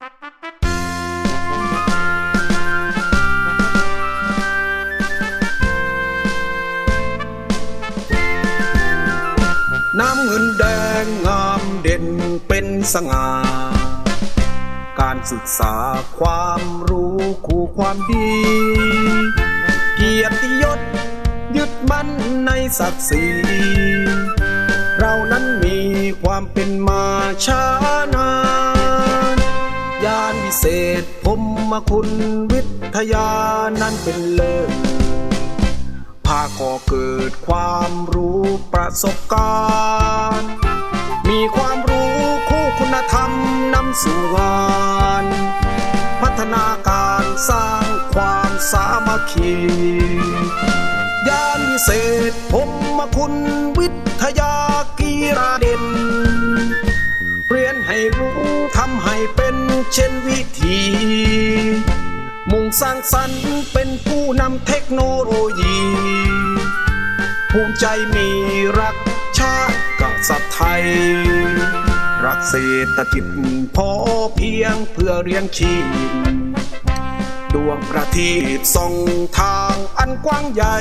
น้ำเงินแดงงามเด่นเป็นสง่า การศึกษาความรู้คู่ความดี เกียรติยศยึดมั่นในศักดิ์ศรี เรานั้นมีความเป็นมาช้านานวิเศษผมมาคุณวิทยานั้นเป็นเลิศพาก่อเกิดความรู้ประสบการณ์ มีความรู้คู่คุณธรรมนำสู่งาน พัฒนาการสร้างความสามัคคียานวิเศษผมมาคุณวิทยากีราเด เช่นวิธี มุ่งสร้างสรรค์เป็นผู้นำเทคโนโลยี ภูมิใจมีรักชาติกษัตริย์ไทย รักเศรษฐกิจพอเพียงเพื่อเรียงชีพดวงประทีปส่องทางอันกว้างใหญ่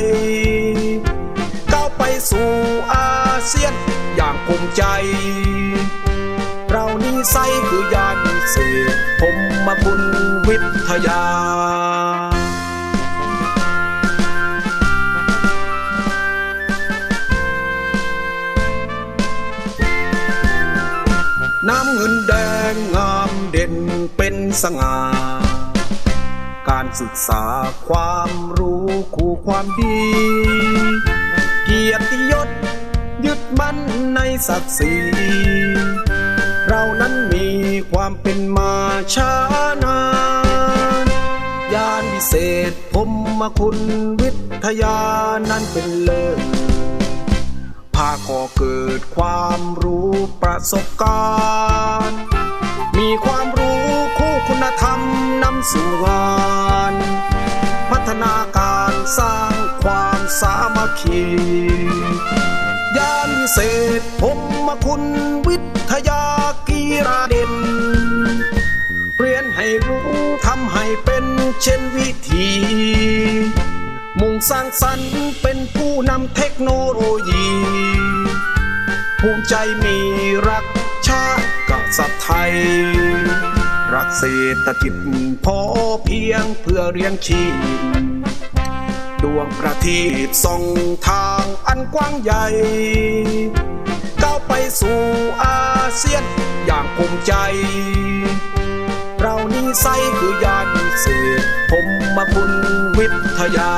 ก้าวไปสู่อาเซียนอย่างภูมิใจ มาคุณวิทยา น้ำเงินแดงงามเด่นเป็นสง่า การศึกษาความรู้คู่ความดี เกียรติยศยึดมั่นในศักดิ์ศรี วิเศษผมมาคุณวิทยานั้นเป็นเลิศพาก่อเกิดความรู้ประสบการณ์ มีความรู้คู่คุณธรรมนำสู่งาน พัฒนาการสร้างความสามัคคียานวิเศษผมมาคุณวิทยากีราเด่นเรียนให้รู้ำให้เป็นเช่นวิธี มุ่งสร้างสรรค์เป็นผู้นำเทคโนโลยี ภูมิใจมีรักชาติกษัตริย์ไทย รักเศรษฐกิจพอเพียงเพื่อเรียงชีพดวงประทีปส่องทางอันกว้างใหญ่ก้าวไปสู่อาเซียนอย่างภูมิใจ เรานี้ไซ คุณวิทยา